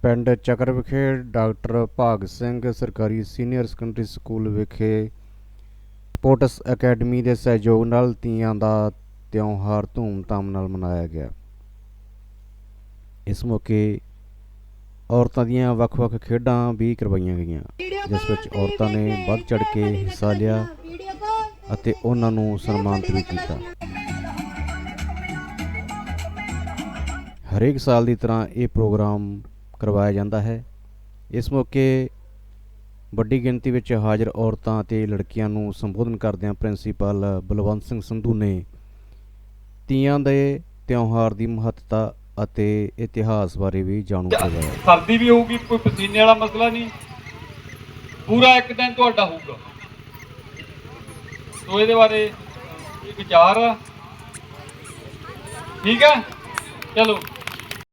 ਪਿੰਡ ਚੱਕਰ ਵਿਖੇ ਡਾਕਟਰ ਭਾਗ ਸਿੰਘ ਸਰਕਾਰੀ ਸੀਨੀਅਰ ਸੈਕੰਡਰੀ ਸਕੂਲ ਵਿਖੇ ਸਪੋਰਟਸ ਅਕੈਡਮੀ ਦੇ ਸਹਿਯੋਗ ਨਾਲ ਤੀਆਂ ਦਾ ਤਿਉਹਾਰ ਧੂਮਧਾਮ ਨਾਲ ਮਨਾਇਆ ਗਿਆ ਇਸ ਮੌਕੇ ਔਰਤਾਂ ਦੀਆਂ ਵੱਖ-ਵੱਖ ਖੇਡਾਂ ਵੀ ਕਰਵਾਈਆਂ ਗਈਆਂ ਜਿਸ ਵਿੱਚ ਔਰਤਾਂ ਨੇ ਵੱਧ ਚੜ ਕੇ ਹਿੱਸਾ ਲਿਆ ਅਤੇ ਉਹਨਾਂ ਨੂੰ ਸਨਮਾਨਿਤ ਵੀ ਕੀਤਾ ਹਰੇਕ ਸਾਲ ਦੀ ਤਰ੍ਹਾਂ ਇਹ ਪ੍ਰੋਗਰਾਮ ਕਰਵਾਇਆ ਜਾਂਦਾ ਹੈ। ਇਸ ਮੌਕੇ ਵੱਡੀ ਗਿਣਤੀ ਵਿੱਚ ਹਾਜ਼ਰ ਔਰਤਾਂ ਅਤੇ ਲੜਕੀਆਂ ਨੂੰ ਸੰਬੋਧਨ ਕਰਦਿਆਂ ਪ੍ਰਿੰਸੀਪਲ ਬਲਵੰਤ ਸਿੰਘ ਸੰਧੂ ਨੇ ਤੀਆਂ ਦੇ ਤਿਉਹਾਰ ਦੀ ਮਹੱਤਤਾ ਅਤੇ ਇਤਿਹਾਸ ਬਾਰੇ ਵੀ ਜਾਣੂ ਕਰਵਾਇਆ। ਸਰਦੀ ਵੀ ਹੋਊਗੀ ਕੋਈ ਪਸੀਨੇ ਵਾਲਾ ਮਸਲਾ ਨਹੀਂ। ਪੂਰਾ ਇੱਕ ਦਿਨ ਤੁਹਾਡਾ ਹੋਊਗਾ। ਸੋ ਇਹਦੇ ਬਾਰੇ ਇਹ ਵਿਚਾਰ ਠੀਕ ਹੈ ਚਲੋ।